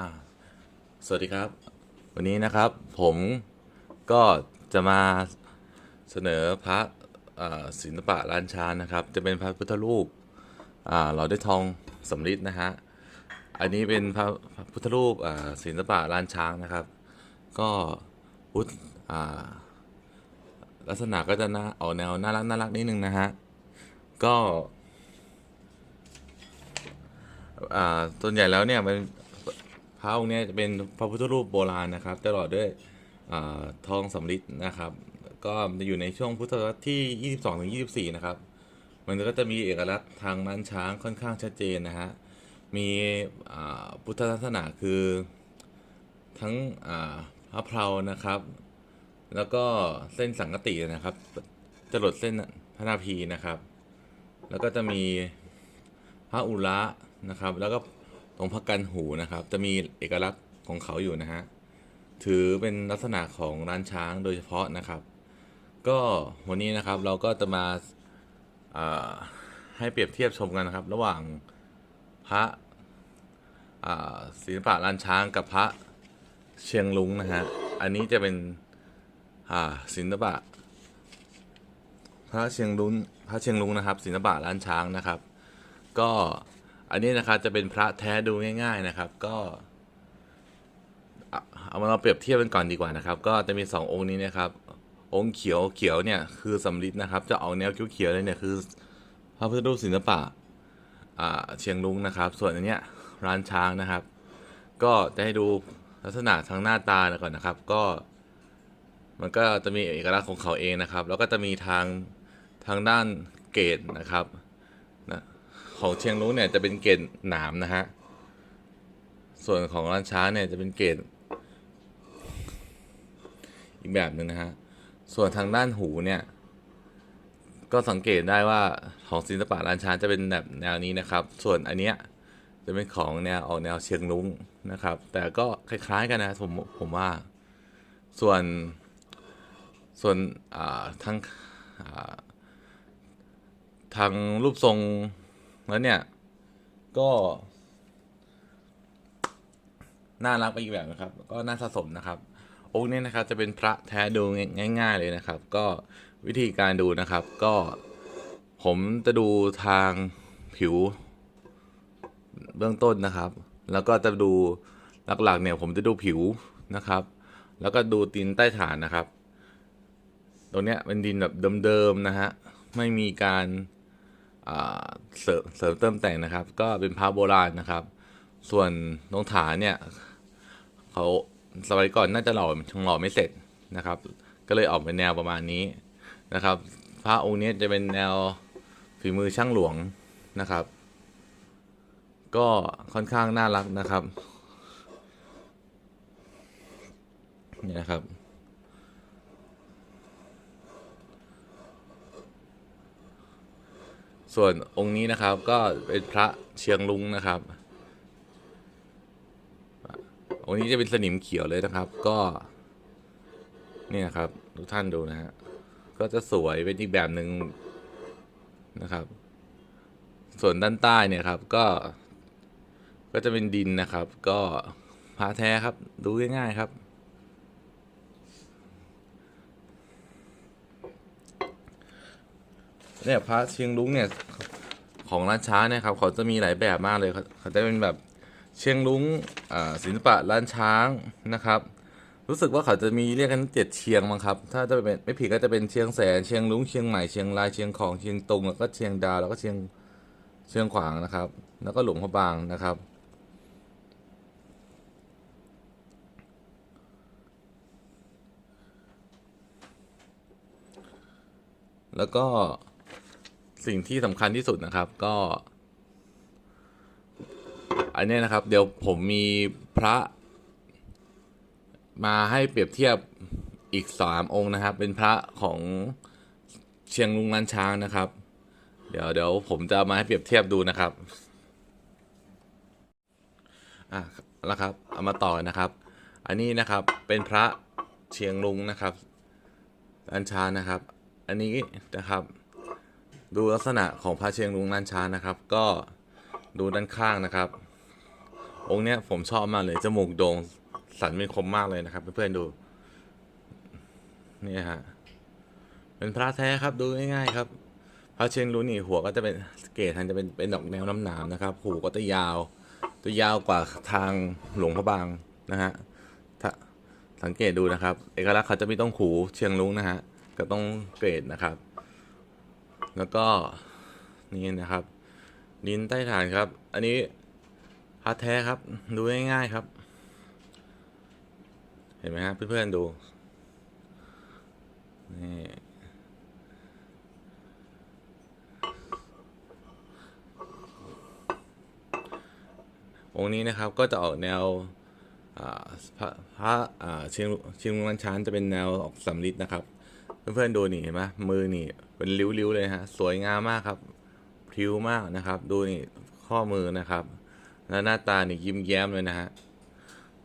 อ่าสวัสดีครับ วันนี้นะครับผมก็จะมาเสนอพระศิลปะล้านช้างนะครับ จะเป็นพระพุทธรูปอ่าหล่อด้วยทองสำริดนะฮะอันนี้เป็นพระพุทธรูปศิลปะล้านช้างนะครับ ก็พุทธลักษณะก็จะน่าออกแนวน่ารักน่ารักนิดนึงนะฮะก็ส่วนใหญ่แล้วเนี่ยมัน พระองค์นี้จะเป็นพระพุทธรูปโบราณนะครับตลอดด้วยอทองสำริดนะครับ ก็จะอยู่ในช่วงพุทธศตวรรษที่ 22ถึง24 นะครับ มันก็จะมีเอกลักษณ์ทางม้านช้างค่อนข้างชัดเจนนะฮะ มีพุทธลักษณะคือทั้งพระเพรานะครับ แล้วก็เส้นสังกตินะครับจรดเส้นพระนาภีนะครับ แล้วก็จะมีพระอุระนะครับ แล้วก็ ตรงพระกันหูนะครับ จะมีเอกลักษณ์ของเขาอยู่นะฮะ ถือเป็นลักษณะของร้านช้างโดยเฉพาะนะครับ ก็วันนี้นะครับเราก็จะมาาให้เปรียบเทียบชมกันนะครับ ระหว่างพระศิลปะร้านช้างกับพระเชียงลุงนะฮะ อันนี้จะเป็นศิลปะ พระเชียงลุงพระเชียงลุงนะครับศิลปะร้านช้างนะครับ ก็ อันนี้นะครับจะเป็นพระแท้ดูง่าย ๆนะครับ ก็ เอามาเราเปรียบเทียบกันก่อนดีกว่านะครับ ก็จะมีสององค์นี้นะครับ องค์เขียวเขียวเนี่ยคือสำริดนะครับ จะออกแนวเขียวๆเลยเนี่ยคือ พระพุทธรูปศิลปะเชียงลุงนะครับ ส่วนอันเนี้ยร้านช้างนะครับ ก็จะให้ดูลักษณะทางหน้าตาก่อนนะครับ ก็มันก็จะมีเอกลักษณ์ของเขาเองนะครับ แล้วก็จะมีทางทางด้านเกตนะครับ ของเชียงรุ้งเนี่ยจะเป็นเกณฑ์หนามนะฮะ ส่วนของร้านช้าเนี่ยจะเป็นเกณฑ์อีกแบบหนึ่งนะฮะ ส่วนทางด้านหูเนี่ย ก็สังเกตได้ว่าของศิลปะร้านช้าจะเป็นแบบแนวนี้นะครับ ส่วนอันเนี้ยจะเป็นของแนวออกแนวเชียงรุ้งนะครับ แต่ก็คล้าย ๆ กันนะผมผมว่า ส่วนส่วนอ่าทางทางรูปทรง แล้วเนี่ย ก็ น่ารักไปอีกแบบนะครับ ก็น่าสะสมนะครับองค์นี้นะครับจะเป็นพระแท้ดูง่าย ๆ เลยนะครับ ก็วิธีการดูนะครับ ก็ผมจะดูทางผิว เบื้องต้นนะครับ แล้วก็จะดูหลักๆเนี่ย ผมจะดูผิวนะครับ แล้วก็ดูตีนใต้ฐานนะครับ ตรงเนี้ยเป็นดินแบบเดิมๆนะฮะไม่มีการ เสริมเสริมเติมแต่งนะครับ ก็เป็นพระโบราณนะครับ ส่วนตรงฐานเนี่ยเขาสมัยก่อนน่าจะหล่อชงหล่อไม่เสร็จนะครับ ก็เลยออกเป็นแนวประมาณนี้นะครับ พระองค์นี้จะเป็นแนวฝีมือช่างหลวงนะครับ ก็ค่อนข้างน่ารักนะครับนี่นะครับ ส่วนองค์นี้นะครับก็เป็นพระเชียงลุงนะครับ องค์นี้จะเป็นสนิมเขียวเลยนะครับ ก็นี่นะครับ ทุกท่านดูนะฮะก็จะสวยเป็นอีกแบบหนึ่งนะครับ ส่วนด้านใต้เนี่ยครับก็ก็จะเป็นดินนะครับ ก็พระแท้ครับ ดูง่ายๆครับ เนี่ยพระเชียงรุ้งเนี่ยของร้านช้างเนี่ยครับเขาจะมีหลายแบบมากเลยเขาจะเป็นแบบเชียงรุ้งศิลปะร้านช้างนะครับ รู้สึกว่าเขาจะมีเรียกกันเจ็ดเชียงมั้งครับ ถ้าจะเป็นไม่ผิดก็จะเป็นเชียงแสนเชียงรุ้งเชียงใหม่เชียงรายเชียงของเชียงตุงแล้วก็เชียงดาวแล้วก็เชียงเชียงขวางนะครับ แล้วก็หลวงพระบางนะครับแล้วก็ สิ่งที่สำคัญที่สุดนะครับ ก็ อันนี้นะครับ เดี๋ยวผมมีพระ มาให้เปรียบเทียบอีกสามองค์นะครับ เป็นพระของเชียงรุงล้านช้างนะครับ เดี๋ยวเดี๋ยวผมจะมาให้เปรียบเทียบดูนะครับอะแล้วครับ เอามาต่อนะครับ อันนี้นะครับเป็นพระเชียงรุงนะครับล้านช้างนะครับ อันนี้นะครับ ดูลักษณะของพระเชียงรุงล้านช้างนะครับ ก็ดูด้านข้างนะครับ องค์เนี้ยผมชอบมากเลยจมูกโด่งสันเป็นคมมากเลยนะครับ เพื่อนๆดูนี่ฮะเป็นพระแท้ครับดูง่ายๆครับ พระเชียงรุ้นี่หัวก็จะเป็นเกศทางจะเป็นเป็นดอกแนวน้ำหนามนะครับหูก็จะยาวจะยาวกว่าทางหลวงพระบางนะฮะสังเกตดูนะครับ เอกลักษณ์เขาจะมีต้องหูเชียงรุ้งนะฮะก็ต้องเกรดนะครับ แล้วก็นี่นะครับ ดินใต้ฐานครับ อันนี้พระแท้ครับ ดูง่ายๆครับ เห็นไหมฮะเพื่อนๆดูนี่องค์นี้นะครับก็จะออกแนวพระพระเชียงเชียงรุ้งลันช้านจะเป็นแนวออกสำลิดนะครับ เพื่อนๆดูนี่เห็นไหมมือนี่เป็นริ้วๆเลยฮะสวยงามมากครับพริ้วมากนะครับ ดูนี่ข้อมือนะครับ แล้วหน้าตานี่ยิ้มแย้มเลยนะฮะ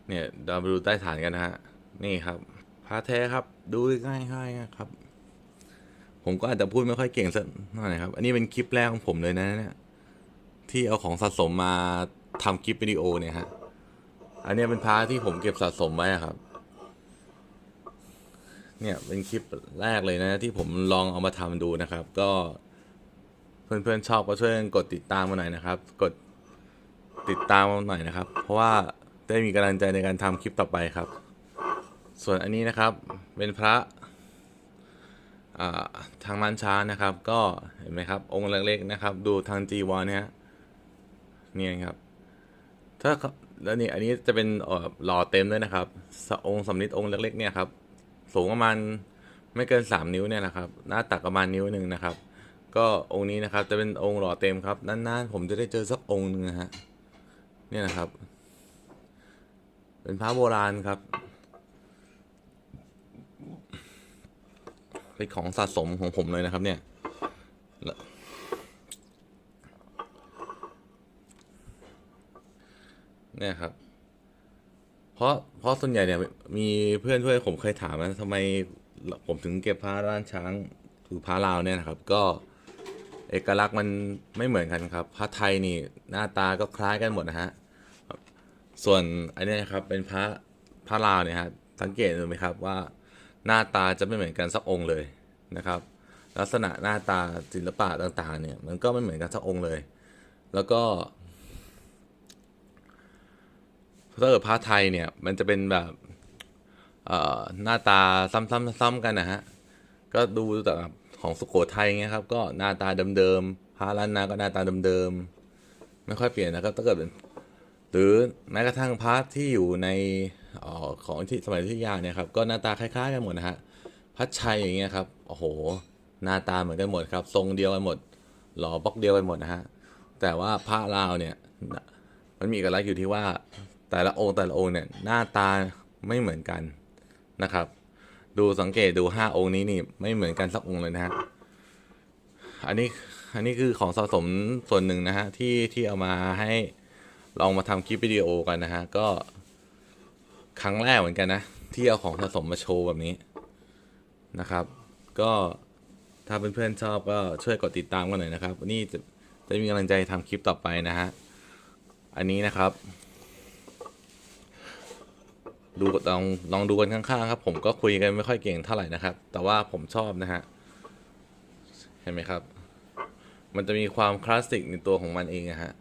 เนี่ยเรามาดูใต้ฐานกันนะฮะนี่ครับพระแท้ครับดูง่ายๆครับ ผมก็อาจจะพูดไม่ค่อยเก่งสักหน่อยครับ อันนี้เป็นคลิปแรกของผมเลยนะเนี่ยที่เอาของสะสมมาทำคลิปวิดีโอเนี่ยฮะอันนี้เป็นพาร์ทที่ผมเก็บสะสมไว้ครับ เนี่ยเป็นคลิปแรกเลยนะที่ผมลองเอามาทำดูนะครับ ก็เพื่อนๆชอบก็ช่วยกดติดตามมาหน่อยนะครับ กดติดตามมาหน่อยนะครับ เพราะว่าได้มีกำลังใจในการทำคลิปต่อไปครับ ส่วนอันนี้นะครับเป็นพระอ่าทางมันช้านะครับ ก็เห็นไหมครับ องค์เล็กๆนะครับ ดูทางจีวรเนี่ยเนี่ยครับ ถ้าแล้วนี่อันนี้จะเป็นหล่อเต็มด้วยนะครับองค์สำลิดองค์เล็กๆเนี่ยครับ สูงประมาณไม่เกินสามนิ้วเนี่ยนะครับ หน้าตักประมาณนิ้วหนึ่งนะครับ ก็องค์นี้นะครับจะเป็นองค์หล่อเต็มครับนานๆผมจะได้เจอสักองค์หนึ่งนะฮะเนี่ยนะครับ เป็นพระโบราณครับเป็นของสะสมของผมเลยนะครับ เนี่ยเนี่ยครับ เพราะเพราะส่วนใหญ่เนี่ยมีเพื่อนช่วยผมเคยถามนะทำไมผมถึงเก็บผ้าร้านช้างคือผ้าลาวเนี่ยนะครับ ก็เอกลักษณ์มันไม่เหมือนกันครับผ้าไทยนี่หน้าตาก็คล้ายกันหมดนะฮะส่วนอันนี้นครับเป็นพระผ้าลาวเนี่ยฮะสังเกตดูไหมครับว่าหน้าตาจะไม่เหมือนกันสักองค์เลยนะครับ ลักษณะหน้าตาศิลปะต่างๆเนี่ยมันก็ไม่เหมือนกันสักองค์เลย แล้วก็ ถ้าเกิดผ้าไทยเนี่ย มันจะเป็นแบบเอ่อหน้าตาซ้ำๆๆกันนะฮะ ก็ดูแต่ของสุโขทัยเงี้ยครับ ก็หน้าตาเดิมๆผ้าล้านนาก็หน้าตาเดิมๆไม่ค่อยเปลี่ยนนะครับ ถ้าเกิดเป็นหรือแม้กระทั่งพร์ทที่อยู่ในออของที่สมัยอยุทธยาเนี่ยครับ ก็หน้าตาคล้ายๆกันหมดนะฮะพัดชัยอย่างเงี้ยครับ โอ้โห หน้าตาเหมือนกันหมดครับ ทรงเดียวกันหมด หล่อบล็อกเดียวกันหมดนะฮะ แต่ว่าพระลาวเนี่ย มันมีเอกลักษณ์อยู่ที่ว่า แต่ละองค์แต่ละองค์เนี่ยหน้าตาไม่เหมือนกันนะครับ ดูสังเกตดูห้าองค์นี้นี่ไม่เหมือนกันสักองค์เลยนะฮะอันนี้อันนี้คือของสะสมส่วนหนึ่งนะฮะที่ที่เอามาให้ลองมาทำคลิปวิดีโอกันนะฮะก็ครั้งแรกเหมือนกันนะ ที่เอาของสะสมมาโชว์แบบนี้นะครับ ก็ถ้าเพื่อนๆชอบก็ช่วยกดติดตามกันหน่อยนะครับนี่จะจะมีกำลังใจทำคลิปต่อไปนะฮะอันนี้นะครับ ดูลองลองดูกันข้างๆครับ ผมก็คุยกันไม่ค่อยเก่งเท่าไหร่นะครับ แต่ว่าผมชอบนะฮะเห็นไหมครับ มันจะมีความคลาสสิกในตัวของมันเองอะฮะ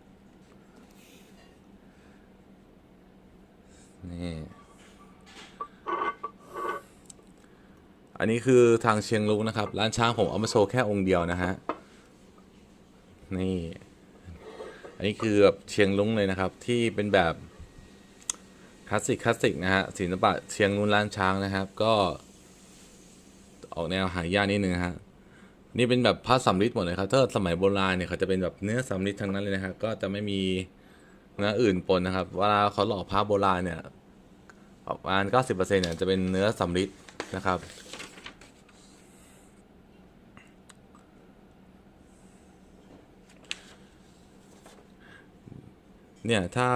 นี่อันนี้คือทางเชียงรุ้งนะครับ ร้านช้างผมเอามาโชว์แค่องค์เดียวนะฮะนี่ อันนี้คือแบบเชียงรุ้งเลยนะครับ ที่เป็นแบบ ลาสสิกคลาสสิกนะฮะศิลปะเชียงรุ้งล้านช้างนะครับ ก็ออกแนวหายากนิดนึงฮะนี่เป็นแบบผ้าสำริดหมดเลยครับถ้าสมัยโบราณเนี่ยเขาจะเป็นแบบเนื้อสำริดทั้งนั้นเลยนะครับ ก็จะไม่มีเนื้ออื่นปนนะครับ เวลาเขาหล่อผ้าโบราณเนี่ยประมาณ90%เนี่ยจะเป็นเนื้อสำริดนะครับ เนี่ยถ้า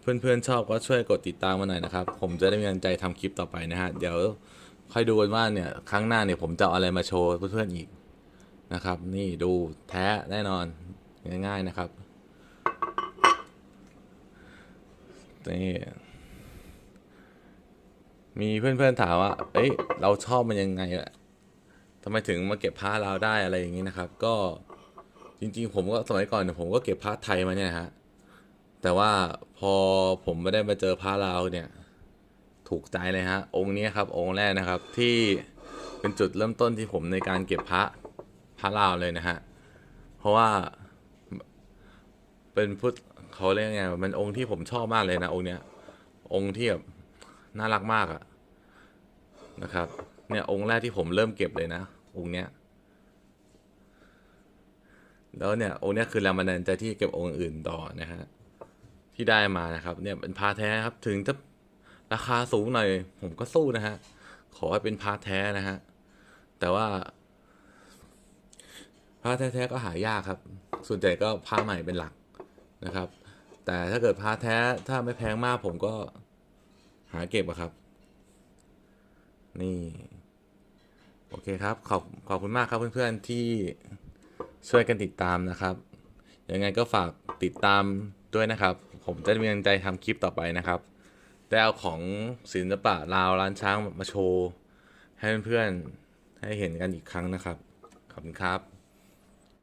เพื่อนๆชอบก็ช่วยกดติดตามมาหน่อยนะครับ ผมจะได้มีกำลังใจทำคลิปต่อไปนะฮะ เดี๋ยวค่อยดูกันว่าเนี่ยครั้งหน้าเนี่ยผมจะเอาอะไรมาโชว์เพื่อนๆอีกนะครับ นี่ดูแท้แน่นอนง่ายๆนะครับนี่มีเพื่อนๆถามว่า เอ้ย เราชอบมันยังไงอะทำไมถึงมาเก็บผ้าเราได้อะไรอย่างนี้นะครับ ก็จริงๆ ผมก็สมัยก่อนเนี่ยผมก็เก็บผ้าไทยมาเนี่ยฮะ แต่ว่าพอผมไม่ได้มาเจอผ้าลาวเนี่ย ถูกใจเลยฮะ องค์นี้ครับ องค์แรกนะครับที่เป็นจุดเริ่มต้นที่ผมในการเก็บพระพระลาวเลยนะฮะ เพราะว่าเป็นพุทธเขาเรียกไงมันองค์ที่ผมชอบมากเลยนะองค์เนี้ย องค์ที่แบบน่ารักมากอะนะครับ เนี่ยองค์แรกที่ผมเริ่มเก็บเลยนะองค์เนี้ยแล้วเนี่ยองค์เนี้ยคือแรงบันดาลใจที่เก็บองค์อื่นต่อนะฮะ ที่ได้มานะครับ เนี่ยเป็นพาแท้ครับ ถึงจะราคาสูงหน่อยผมก็สู้นะฮะ ขอให้เป็นพาแท้นะฮะ แต่ว่าพาแท้ๆก็หายากครับ ส่วนใหญ่ก็พาใหม่เป็นหลักนะครับ แต่ถ้าเกิดพาแท้ถ้าไม่แพงมากผมก็หาเก็บอะครับ นี่ โอเคครับ ขอบขอบคุณมากครับเพื่อนๆที่ช่วยกันติดตามนะครับ ยังไงก็ฝากติดตามด้วยนะครับ ผมจะมีกำลังใจทำคลิปต่อไปนะครับได้เอาของศิลปะลาวร้านช้างมาโชว์ ให้เพื่อนๆให้เห็นกันอีกครั้งนะครับ ขอบคุณครับ